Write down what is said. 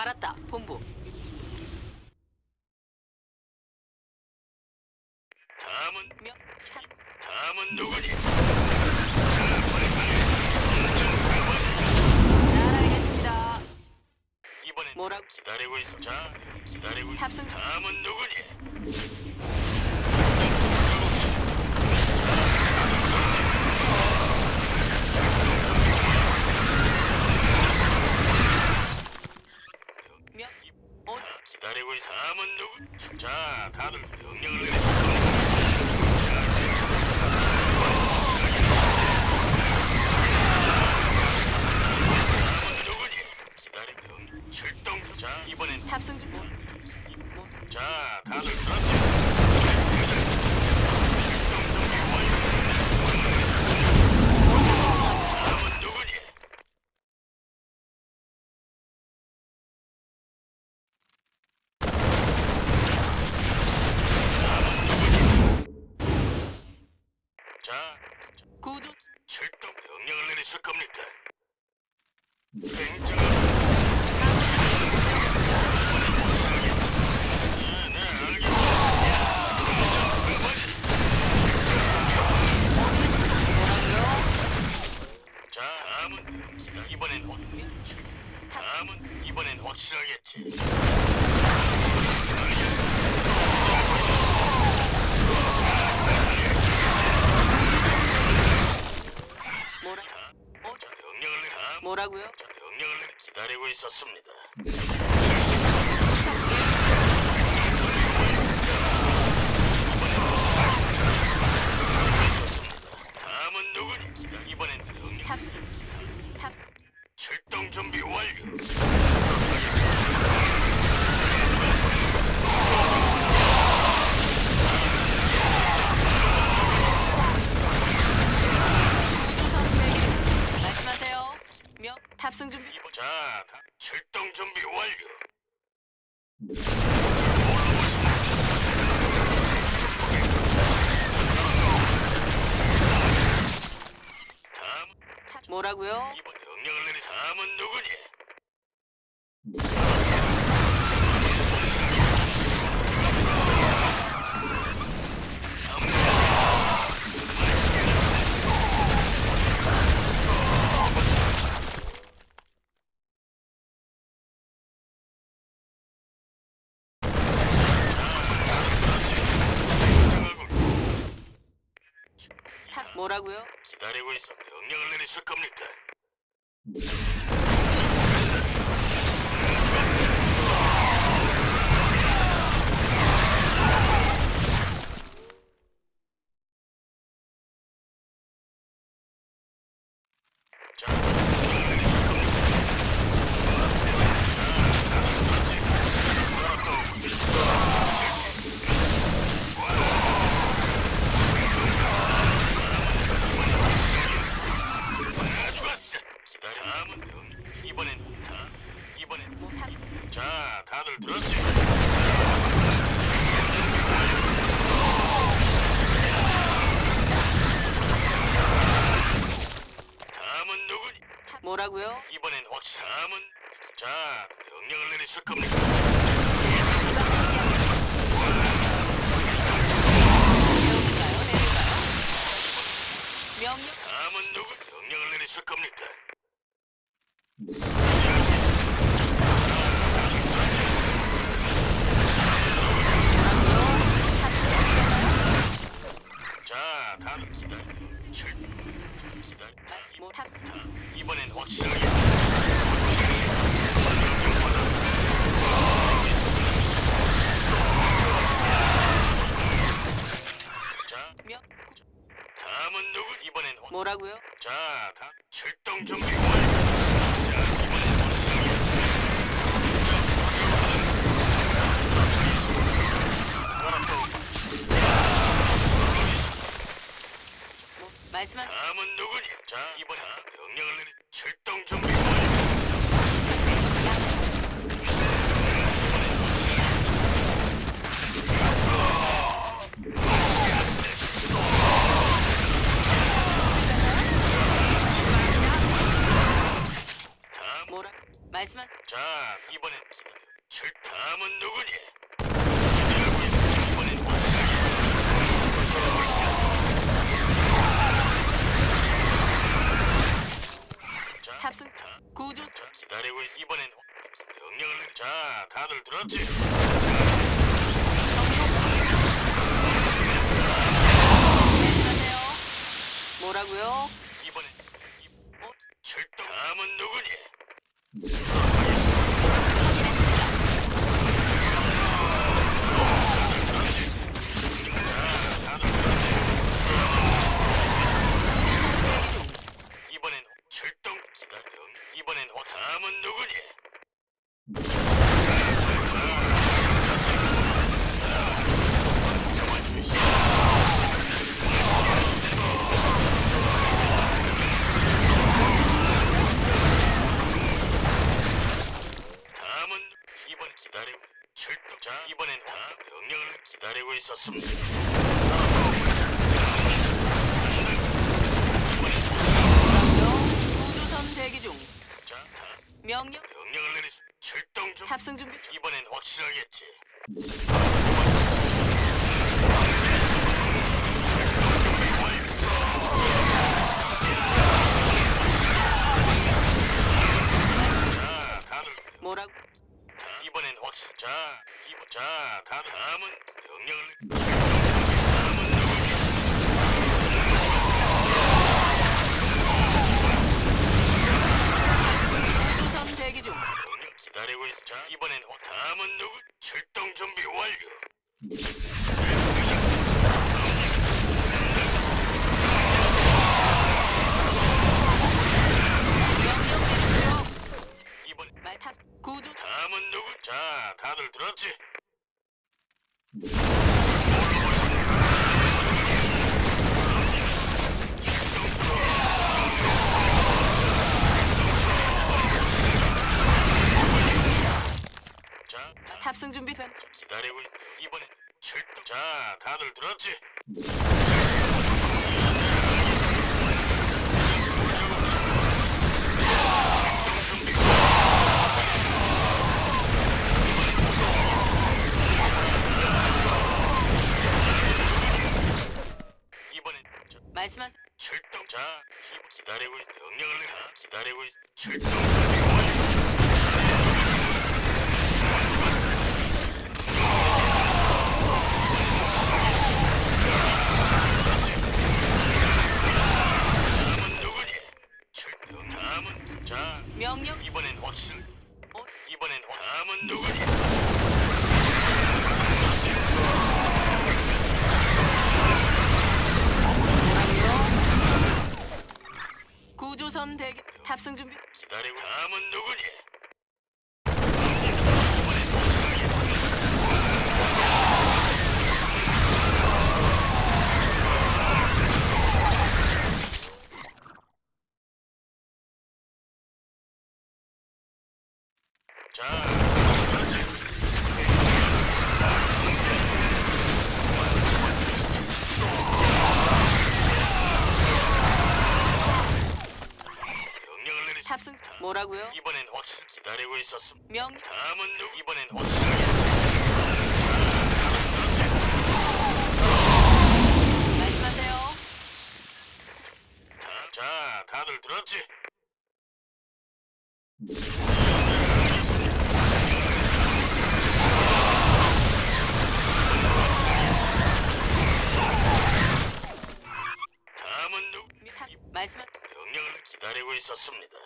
알았다. 본부. 다음은 명. 참. 다음은 누구니? 잘 알겠습니다. 이번엔 뭐라고? 기다리고 있어. 자, 기다리고 있. 탑승. 다음은 누구니? 자, 구조. 출동 명령을 내리실 겁니까? 굉장한 네, 네, 알겠습니다. 자, 다음은 기다. 이번엔 확. 다음은 이번엔 확실하겠지. 뭐라고요? 자, 명령을 내. 기다리고 있었습니다. 출동 준비 완료. 다음 탑. 뭐라고요? 이번 명령을 내리 다음은 누구니? 뭐라고요? 기다리고 있어. 명령을 내리실 겁니까? 뭐라고요? 이번엔 확실. 다음은 자, 명령을 내리실? 내릴까요? 명령. 다음은 누구? 명령을 내리실 겁니까? 자, 기다려. 출. 기다려. 자, 이- 뭐 탑. 이번엔 출동 준비 완료. 자, 이번엔 뭐 말씀하. 다음은 누구니? 자, 이번엔 명령을 내리 출동 준비 완료. 뭐라? 말 말씀하 자, 이번엔 기다려. 출 다음은 누구니? 기다리고 있어. 이번엔 확실하게. 자, 탑승 다, 구조 자, 기다리고 있어. 이번엔 확- 명령을 내. 자, 다들 들었지? 뭐라고요? 이번엔 이- 어? 출동. 다음은 누구니? 이번엔 출동 기다려. 이번엔 어 다음은 누구니? 기다리고 출동. 자 이번엔 다 명령을 기다리고 있었습니다. 뭐라고요? 구조선 대기 중. 자 다. 명령 명령을 내리시 출동 중 탑승 준비. 이번엔 확실하겠지 자 다들 다음은 명령을 다 자, 다 탑승 준비 된. 기다리고 있- 이번엔 출동. 자, 다들 들었지? 기- 기다리고 있. 명령을 내려. 기다리고 있. 출동. 탑승 준비. 기다리고 다음은 누구니? 자, 탑승 뭐라고요? 이번엔 확실 기다리고 있었음. 명 다음은 누? 이번엔 확실하게. 말씀하세요. 다, 자, 다들 들었지? 다음은 누? 미- 탑- 말씀 명령을 기다리고 있었습니다.